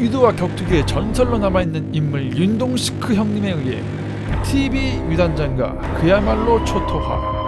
유도와 격투기의 전설로 남아있는 인물 윤동시크 형님에 의해 TV 위단장과 그야말로 초토화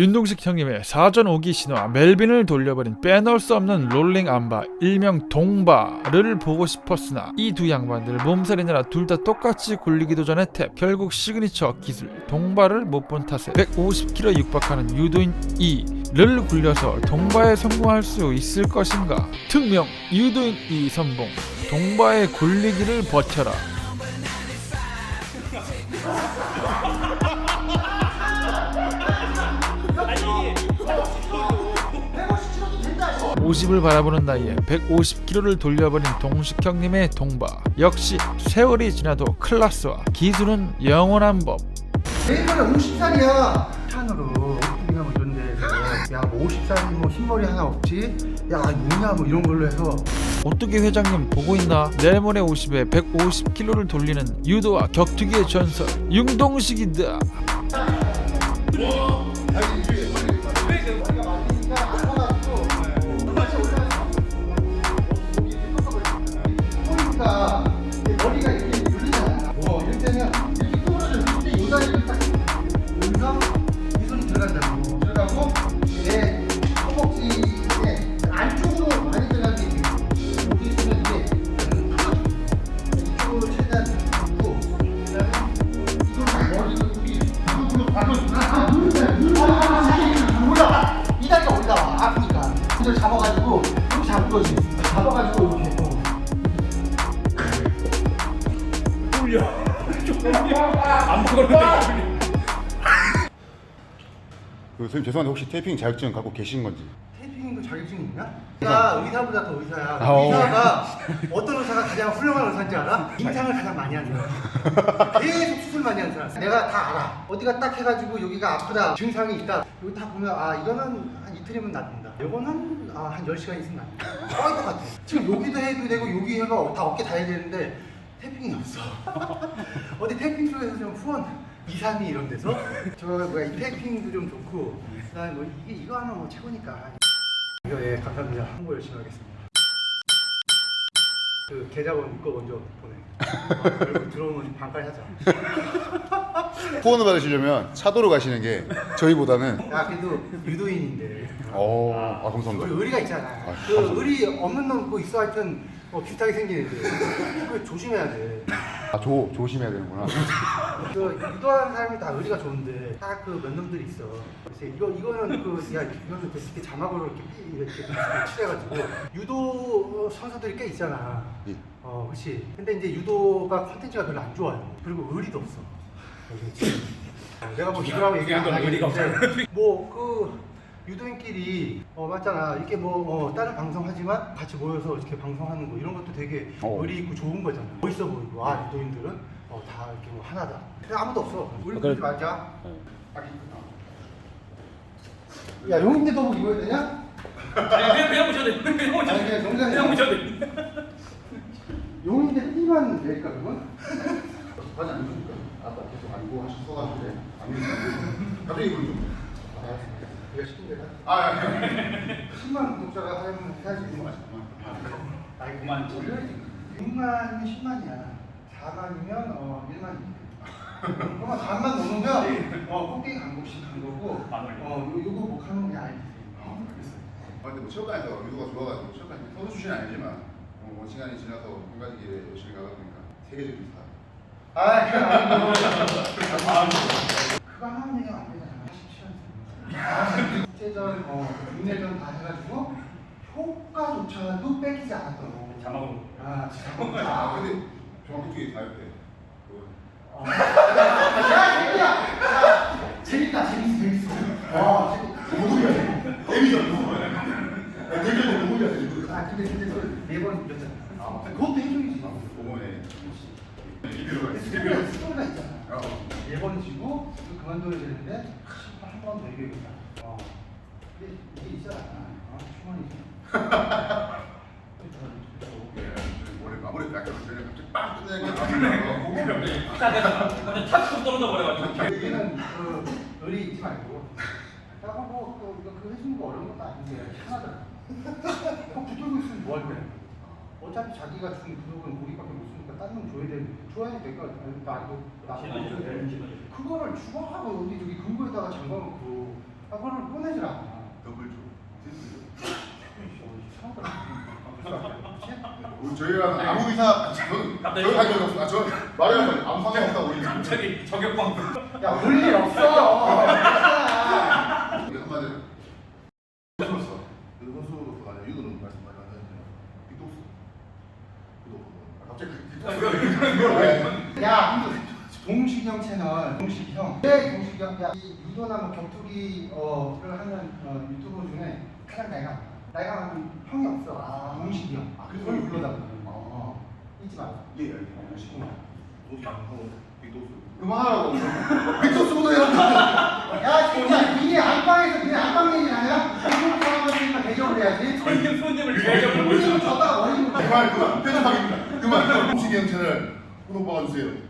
윤동식 형님의 사전 오기 신화 멜빈을 돌려버린 빼놓을 수 없는 롤링 암바 일명 동바를 보고 싶었으나 이 두 양반들 몸살이느라 둘 다 똑같이 굴리기도 전에 탭 결국 시그니처 기술 동바를 못 본 탓에 150kg 육박하는 유도인 이를 굴려서 동바에 성공할 수 있을 것인가? 특명 유도인 이 선봉 동바의 굴리기를 버텨라 50을 바라보는 나이에 150kg를 돌려버린 동식 형님의 동바 역시 세월이 지나도 클라스와 기술은 영원한 법 내일은 50살이야. 탄으로 옥두기나 뭐 데서 야뭐 50살이 뭐 흰머리 하나 없지? 야 뭐냐 뭐 이런 걸로 해서 오뚜기 회장님 보고 있나? 내일 모레 50에 150kg를 돌리는 유도와 격투기의 전설 융동식이다 이걸 잡아가지고 이렇게 잡은 거지. 잡아가지고 이렇게. 어. 그 선생님 죄송한데 혹시 테이핑 자격증 갖고 계신 건지? 테이핑도 자격증이 있나? 내가 의사보다 더 의사야. 아, 어. 의사가 어떤 의사가 가장 훌륭한 의사인지 알아? 임상을 가장 많이 하는 사람. 계속 수술 많이 하는 사람. 내가 다 알아. 어디가 딱 해가지고 여기가 아프다, 증상이 있다. 여기 다 보면 아 이거는 한 이틀이면 낫는다. 이거는 아, 한 10시간 있으면 낫는다. 거의 똑같아. 지금 여기도 해도 되고 여기 해가 다 어깨 다 해야 되는데 테이핑이 없어. 어디 테이핑 쪽에서 좀 후원 2, 3위 이런 데서 저 뭐야 이 테이핑도 좀 좋고 그다음에 뭐 이게 이거 하면 뭐 최고니까 이거 예 감사합니다 홍보 열심히 하겠습니다 그 계좌번 거 먼저 보내 그리고 들어오면 반까지 하자 후원을 받으시려면 차도로 가시는 게 저희보다는 야 그래도 유도인인데 어, 아 우리 감사합니다. 의리가 있잖아 아, 그 감사합니다. 의리 없는 놈뭐 있어 하여튼 어, 비슷하게 생기는데 그거 조심해야 돼 아, 조 조심해야 되는구나. 그 유도하는 사람이 다 의리가 좋은데 딱 그 몇 놈들이 있어. 그래서 이거 이거는 그야 이거는 이렇게 자막으로 이렇게 삐- 이렇게 칠해가지고 유도 선수들이 꽤 있잖아. 예. 어, 그렇지. 근데 이제 유도가 컨텐츠가 별로 안 좋아요. 그리고 의리도 없어. 어, 내가 뭐 유도라고 얘기한 건 아니는데 뭐그 유도인끼리 어 맞잖아 이렇게 뭐 어, 다른 방송 하지만 같이 모여서 이렇게 방송하는 거 이런 것도 되게 어. 의리 있고 좋은 거잖아 멋있어 보이고 아 유도인들은 어, 다 이렇게 뭐 하나다 근데 아무도 없어 우리 아, 그래. 그러지 말자 야 용인대 도복 입어야 되냐? 그냥 그냥 보셔도 돼. 그냥 보셔도 아니 돼. 그냥 농담이야 그냥 보셔도 돼. 용인대 띠만 될까 그건? 바지 계속 안고 하셔가지고 안 입으니까 갑자기 입으면 좀. 내가 시킨 대로 아, 10만 구독자가 하면 해야지 아이 그만. 6만이면 10만이야 4만이면 어 1만이야 그러면 4만 넘으면 어 꼭대기 강복식 한 거고 만? 어 요- 요거 뭐 하는 게 아니지 아, 알겠어요. 아, 근데 뭐 체육관에서 유도가 좋아가지고 체육관 선수 출신은 아니지만 어, 뭐 시간이 지나서 한 가지 길에 열심히 가다 보니까 세계적인 스타. 아 그건 아니고 그거 하는 얘기가 안 되잖아 17년 국제전 어 국내전 다 해가지고 효과조차도 뺏기지 않았던 거 자막으로. 아 진짜 아, 근데 정확히 다 옆에. 그거. 어. 야, 재밌다. 야, 재밌다. 재밌어, 재밌어. 와, 재밌다. 못 울려. 재밌어, 못 울려. 야, 재밌어, 못 울려. 아, 근데 근데 그네번 울렸잖아. 아, 그것도 해줘야지. 공원에 1번 지고 그만둬야 되는데 한 번 더 얘기해보자. 어. 근데 이게 어, 있어. 아, 충분히 있어. 원래 마무리 약간 전에 갑자기 빵 끝내는 거 갑자기 탁 떨어져 버려가지고 얘는 그 의리 있지 말고 약간 뭐그 해주는 거 어려운 것도 아닌데 하나잖아 붙들고 있으면 뭐할 거야 어차피 자기가 준 구독은 우리밖에 못 쓰니까 다른 놈 줘야 돼. 줘야 되니까, 아니, 나 이거, 나 이거 시너지, 줘야 돼. 그거를 주고하고 여기 저기 금고에다가 잠궈놓고, 아, 그거를 꺼내질 않아. 더블 줘. 우리 저희랑 아무 의사 저는 갑자기 저희 할 적이 없어. 아, 저 말하면 아무 상관 없다 우리. 갑자기 저격광. 야, 볼일 없어! 한마디로 그 선수로서 아니라 유도는 말씀 많이 하셨는데 빅독스 구독 갑자기 그 야, 동식이 형 채널, 동식이 형. 네, 동식이 형. 야, 이 유도나 뭐 격투기 어를 하는 어, 유튜버 중에 가장 나이가 많아. 나이가 많은 형이 없어. 아, 동식이 형. 아, 그래서 형이 불러다. 어, 잊지 마. 예 알겠습니다. 동수 빅독스 그만하라고 빅독스보다 해야 야, 진짜 니네 안방에서 니네 안방 얘기 아니야? 이거 사람한테 대접을 해야지. 손님 손님을 대접을 형 채널 구독 박아주세요.